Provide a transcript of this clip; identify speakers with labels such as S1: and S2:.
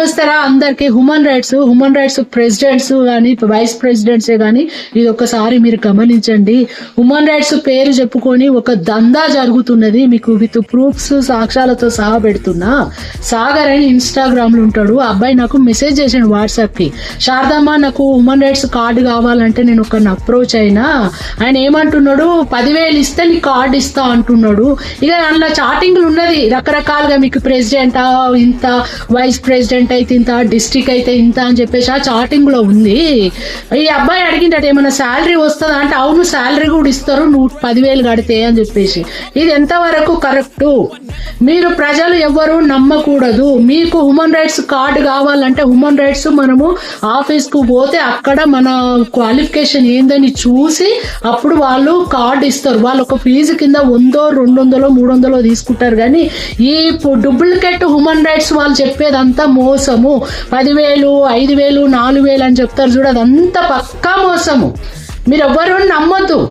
S1: నమస్తేరా అందరికి human rights human rights presidents కానీ vice ప్రెసిడెంట్సే కానీ ఇది ఒకసారి మీరు గమనించండి. హ్యూమన్ రైట్స్ పేరు చెప్పుకొని ఒక దందా జరుగుతున్నది. మీకు విత్ ప్రూఫ్స్ సాక్ష్యాలతో సహా పెడుతున్నా. సాగర్ అని ఇన్స్టాగ్రామ్లో ఉంటాడు. ఆ అబ్బాయి నాకు మెసేజ్ చేసాడు వాట్సాప్కి. శారదమ్మ నాకు హ్యూమన్ రైట్స్ కార్డు కావాలంటే నేను ఒక అప్రోచ్ అయినా. ఆయన ఏమంటున్నాడు? పదివేలు ఇస్తే నీ కార్డు ఇస్తా అంటున్నాడు. ఇక అందులో చాటింగ్లు ఉన్నది. రకరకాలుగా మీకు ప్రెసిడెంట్ ఇంత వైస్ ప్రెసిడెంట్ అయితే ఇంత డిస్టిక్ అయితే ఇంత అని చెప్పేసి ఆ చాటింగ్లో ఉంది. ఈ అబ్బాయి అడిగిందట ఏమైనా శాలరీ వస్తుందా? అంటే అవును శాలరీ కూడా ఇస్తారు నువ్వు పదివేలు కడితే అని చెప్పేసి. ఇది ఎంతవరకు కరెక్ట్ మీరు ప్రజలు ఎవ్వరు నమ్మకూడదు. మీకు హ్యూమన్ రైట్స్ కార్డు కావాలంటే హ్యూమన్ రైట్స్ మనము ఆఫీస్కు పోతే అక్కడ మన క్వాలిఫికేషన్ ఏందని చూసి అప్పుడు వాళ్ళు కార్డు ఇస్తారు. వాళ్ళు ఒక ఫీజు కింద వందో రెండు వందలో మూడు వందలో తీసుకుంటారు. కానీ ఈ డూప్లికేట్ హ్యూమన్ రైట్స్ వాళ్ళు చెప్పేదంతా మోసము. పదివేలు ఐదు వేలు నాలుగు వేలు అని చెప్తారు చూడు అదంతా పక్కా మోసము. మీరు ఎవ్వరు నమ్మొద్దు.